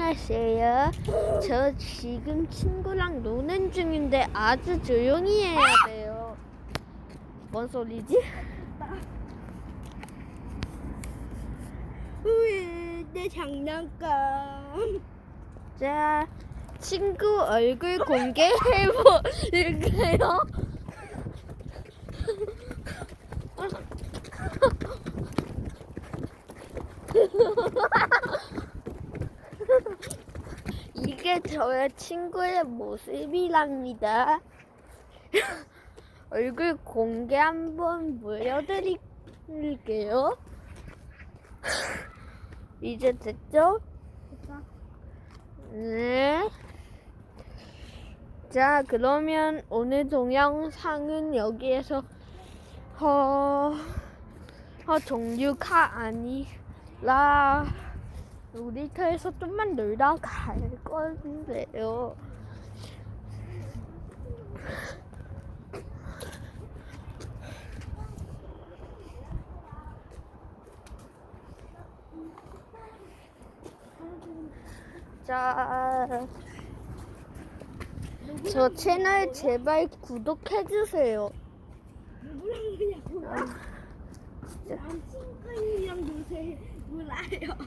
안녕하세요. 저 지금 친구랑 노는 중인데 아주 조용히 해야 돼요. 뭔 소리지? 으이, 내 장난감. 자, 친구 얼굴 공개해볼까요? 이게 저의 친구의 모습이랍니다. 얼굴 공개 한번 보여드릴게요. 이제 됐죠? 네. 자, 그러면 오늘 동영상은 여기에서 어, 어 종류가 아니라 놀이터에서 좀만 놀다 갈 건데요. 자, 저 채널 제발 구독해주세요. 누구랑 그냥 놀아. 난 친구이랑 놀세 놀아요.